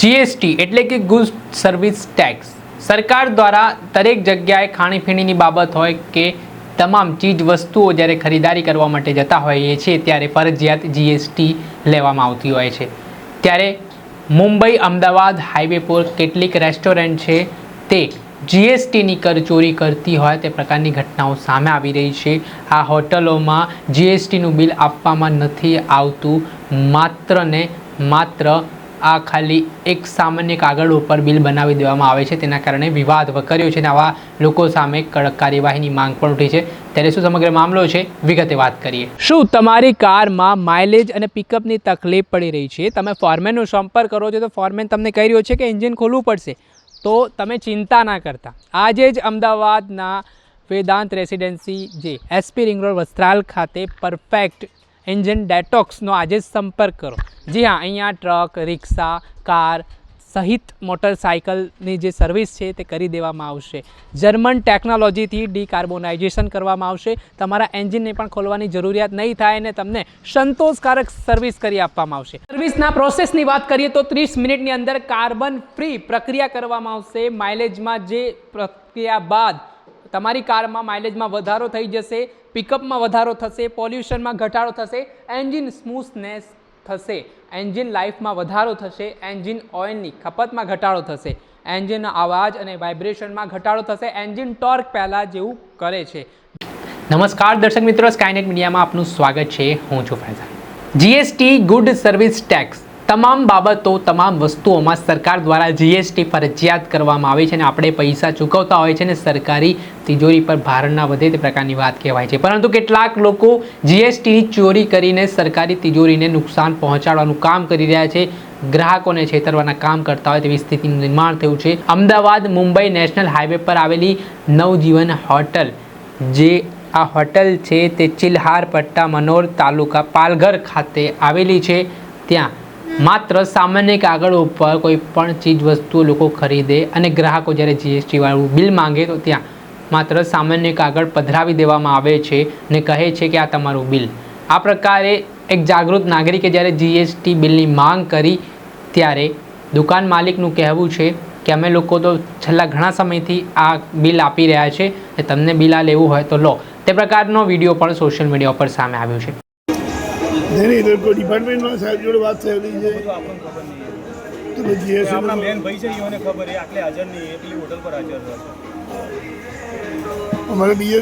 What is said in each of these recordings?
GST એટલે કે goods service tax સરકાર દ્વારા દરેક જગ્યાએ ખાણીપીણીની બાબત હોય કે તમામ ચીજ વસ્તુઓ જ્યારે ખરીદારી કરવા માટે જતા હોઈએ છીએ, ત્યારે ફરજિયાત જીએસટી લેવામાં આવતી હોય છે. ત્યારે મુંબઈ, અમદાવાદ હાઈવે પર કેટલીક રેસ્ટોરન્ટ છે, તે જીએસટીની કરચોરી કરતી હોય તે પ્રકારની ઘટનાઓ સામે આવી રહી છે. આ હોટલોમાં જીએસટીનું બિલ આપવામાં નથી આવતું માત્ર ને માત્ર આ ખાલી એક સામાન્ય કાગળ ઉપર બિલ બનાવી દેવામાં આવે છે. તેના કારણે વિવાદ વકર્યો છે અને આવા લોકો સામે કડક કાર્યવાહીની માંગ પણ ઉઠી છે. ત્યારે શું સમગ્ર મામલો છે? વિગતે વાત કરીએ. શું તમારી કારમાં માઇલેજ અને પિકઅપની તકલીફ પડી રહી છે? તમે ફોરમેનનો સંપર્ક કરો છો તો ફોરમેન તમને કહી રહ્યો છે કે એન્જિન ખોલવું પડશે. તો તમે ચિંતા ના કરતા. આજે જ અમદાવાદના વેદાંત રેસિડેન્સી જે એસપી રિંગ રોડ વસ્ત્રાલ ખાતે પરફેક્ટ એન્જિન ડેટોક્સનો આજે સંપર્ક કરો. જી હા, અહીંયા ટ્રક, રિક્ષા, કાર સહિત મોટરસાયકલની જે સર્વિસ છે તે કરી દેવામાં આવશે. જર્મન ટેકનોલોજીથી ડીકાર્બોનાઇઝેશન કરવામાં આવશે. તમારા એન્જિનને પણ ખોલવાની જરૂરિયાત નહીં થાય અને તમને સંતોષકારક સર્વિસ કરી આપવામાં આવશે. સર્વિસના પ્રોસેસની વાત કરીએ તો ત્રીસ મિનિટની અંદર કાર્બન ફ્રી પ્રક્રિયા કરવામાં આવશે. માઇલેજમાં જે પ્રક્રિયા બાદ તમારી કારમાં માઇલેજમાં વધારો થઈ જશે પિકઅપમાં વધારો થશે પોલ્યુશનમાં ઘટાડો થશે એન્જિન સ્મૂથનેસ થશે એન્જિન લાઈફમાં વધારો થશે એન્જિન ઓઇલની ખપતમાં ઘટાડો થશે એન્જિન અવાજ અને વાઇબ્રેશનમાં ઘટાડો થશે એન્જિન ટોર્ક પહેલાં જેવું કરે છે. નમસ્કાર, દર્શક મિત્રો સ્કાયનેટ મીડિયામાં આપનું સ્વાગત છે. હું છું Faizan. GST good service tax તમામ બાબતો, તમામ વસ્તુઓમાં સરકાર દ્વારા જીએસટી ફરજિયાત કરવામાં આવે છે અને આપણે પૈસા ચૂકવતા હોય છે અને સરકારી તિજોરી પર ભાર ના વધે તે પ્રકારની વાત કહેવાય છે. પરંતુ કેટલાક લોકો જીએસટીની ચોરી કરીને સરકારી તિજોરીને નુકસાન પહોંચાડવાનું કામ કરી રહ્યા છે, ગ્રાહકોને છેતરવાના કામ કરતા હોય તેવી સ્થિતિનું નિર્માણ થયું છે. અમદાવાદ મુંબઈ નેશનલ હાઈવે પર આવેલી નવજીવન હોટલ, જે આ હોટલ છે તે ચિલ્હાર પટ્ટા, મનોર તાલુકા પાલઘર ખાતે આવેલી છે. ત્યાં માત્ર સામાન્ય કાગળ ઉપર કોઈ પણ ચીજ, વસ્તુઓ લોકો ખરીદે અને ગ્રાહકો જ્યારે જીએસટી વાળું બિલ માંગે તો ત્યાં માત્ર સામાન્ય કાગળ પધરાવી દેવામાં આવે છે ને કહે છે કે આ તમારું બિલ. આ પ્રકારે એક જાગૃત નાગરિકે જ્યારે જીએસટી બિલની માંગ કરી ત્યારે દુકાન માલિકનું કહેવું છે કે અમે લોકો તો છેલ્લા ઘણા સમયથી આ બિલ આપી રહ્યા છે તમને બિલ આ લેવું હોય તો લો. તે પ્રકારનો વીડિયો પણ સોશિયલ મીડિયા પર સામે આવ્યો છે. નહીં નહીં એ લોકો ડિપાર્ટમેન્ટમાં સાહેબ જોડે વાત થયેલી છે. બધું આપણને ખબર નહીં તો પછી એ આપણા મેન ભાઈ છે ખબર એ આટલે હાજર નહીં એટલી હોટલ પર હાજર અમારે બીજે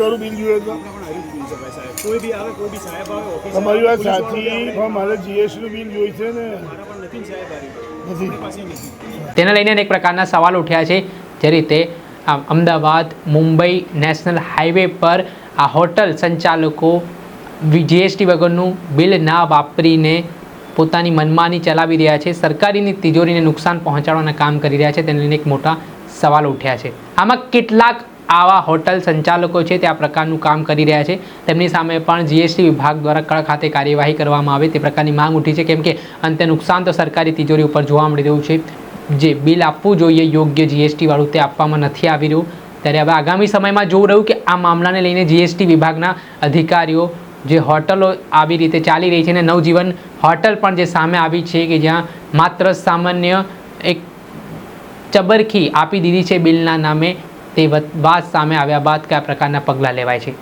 વાળું બિલ જોઈએ તો. કોઈ કોઈ તમારી વાત સાચી પણ મારે બિલ ને. તેને લઈને અનેક પ્રકારના સવાલ ઉઠ્યા છે. જે રીતે અમદાવાદ મુંબઈ નેશનલ હાઈવે પર આ હોટલ સંચાલકો જીએસટી વગરનું બિલ ના વાપરીને પોતાની મનમાની ચલાવી રહ્યા છે. સરકારીની તિજોરીને નુકસાન પહોંચાડવાના કામ કરી રહ્યા છે. તેને લઈને એક મોટા સવાલ ઉઠ્યા છે. આમાં કેટલાક આવા હોટલ સંચાલકો છે તે આ પ્રકારનું કામ કરી રહ્યા છે. તેમની સામે પણ જીએસટી વિભાગ દ્વારા કડક ખાતે કાર્યવાહી કરવામાં આવે તે પ્રકારની માંગ ઉઠી છે. કેમ કે અંતે નુકસાન તો સરકારી તિજોરી ઉપર જોવા મળી રહ્યું છે. જે બિલ આપવું જોઈએ યોગ્ય જીએસટીવાળું તે આપવામાં નથી આવી રહ્યું. ત્યારે હવે આગામી સમયમાં જોવું રહ્યું કે આ મામલાને લઈને જીએસટી વિભાગના અધિકારીઓ જે હોટલો આવી રીતે ચાલી રહી છે અને નવજીવન હોટલ પણ જે સામે આવી છે કે જ્યાં માત્ર સામાન્ય એક ચબરખી આપી દીધી છે બિલના નામે તે વાત સામે આવ્યા બાદ કયા પ્રકારના પગલાં લેવાય છે.